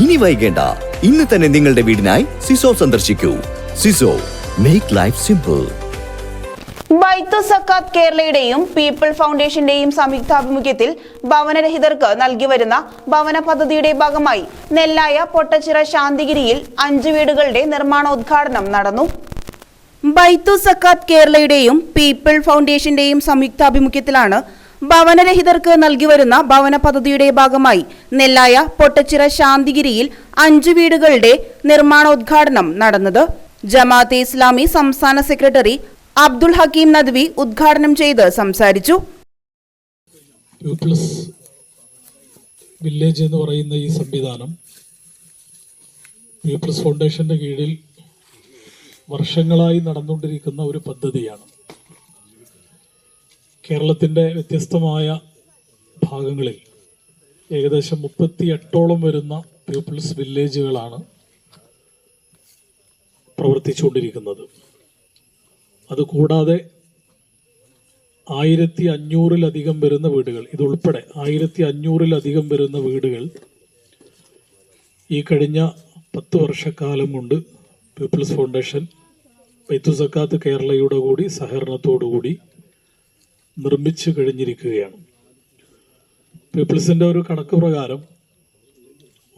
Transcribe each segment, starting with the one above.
ഇനി വൈകേണ്ട. ഇന്ന് തന്നെ നിങ്ങളുടെ വീടിനായി സിസോ സന്ദർശിക്കൂ. സിസോ make life simple Baithu Zakath കേരളയുടെയും people ഫൗണ്ടേഷന്റെയും സംയുക്താഭിമുഖ്യത്തിൽ ഭവനരഹിതർക്ക് നൽകി വരുന്ന ഭവന പദ്ധതിയുടെ ഭാഗമായി നെല്ലായ പൊട്ടച്ചിറ ശാന്തിഗിരിയിൽ അഞ്ച് വീടുകളുടെ നിർമ്മാണോദ്ഘാടനം നടന്നു. ബൈത്തു സക്കാത്ത് കേരളയുടെയും പീപ്പിൾ ഫൗണ്ടേഷന്റെയും സംയുക്താഭിമുഖ്യത്തിലാണ് ഭവനരഹിതർക്ക് നൽകി വരുന്ന ഭവന പദ്ധതിയുടെ ഭാഗമായി നെല്ലായ പൊട്ടച്ചിറ ശാന്തിഗിരിയിൽ അഞ്ചു വീടുകളുടെ നിർമ്മാണോദ്ഘാടനം നടന്നത് ജമാഅത്തെ ഇസ്ലാമി സംസ്ഥാന സെക്രട്ടറി അബ്ദുൽ ഹക്കീം നദ്വി ഉദ്ഘാടനം ചെയ്ത് സംസാരിച്ചു. വില്ലേജ് എന്ന് പറയുന്ന ഈ സംവിധാനം പ്യൂപ്പിൾസ് ഫൗണ്ടേഷന്റെ കീഴിൽ വർഷങ്ങളായി നടന്നുകൊണ്ടിരിക്കുന്ന ഒരു പദ്ധതിയാണ്. കേരളത്തിന്റെ വ്യത്യസ്തമായ ഭാഗങ്ങളിൽ ഏകദേശം മുപ്പത്തി എട്ടോളം വരുന്ന പീപ്പിൾസ് വില്ലേജുകളാണ് പ്രവർത്തിച്ചുകൊണ്ടിരിക്കുന്നത്. അതുകൂടാതെ ആയിരത്തി അഞ്ഞൂറിലധികം വരുന്ന വീടുകൾ ഇതുൾപ്പെടെ ആയിരത്തി അഞ്ഞൂറിലധികം വരുന്ന വീടുകൾ ഈ കഴിഞ്ഞ പത്ത് വർഷക്കാലം കൊണ്ട് പീപ്പിൾസ് ഫൗണ്ടേഷൻ ബൈത്തു സക്കാത്ത് കേരളയുടെ കൂടി സഹകരണത്തോടുകൂടി നിർമ്മിച്ചു കഴിഞ്ഞിരിക്കുകയാണ്. പീപ്പിൾസിന്റെ ഒരു കണക്ക് പ്രകാരം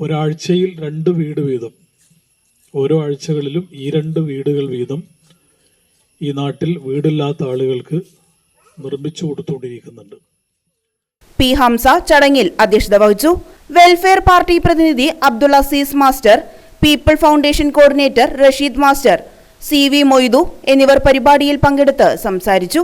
ഒരാഴ്ചയിൽ രണ്ട് വീട് വീതം ഓരോ ആഴ്ചകളിലും ഈ രണ്ട് വീടുകൾ വീതം ഈ നാട്ടിൽ വീടില്ലാത്ത ആളുകൾക്ക് നിർമ്മിച്ചു കൊടുത്തുകൊണ്ടിരിക്കുന്നുണ്ട്. പി ഹംസ ചടങ്ങിൽ അധ്യക്ഷത വഹിച്ചു വെൽഫെയർ പാർട്ടി പ്രതിനിധി Abdul Aziz master People Foundation coordinator Rasheed master C V Moidu എന്നിവർ പരിപാടിയിൽ പങ്കെടുത്ത് സംസാരിച്ചു.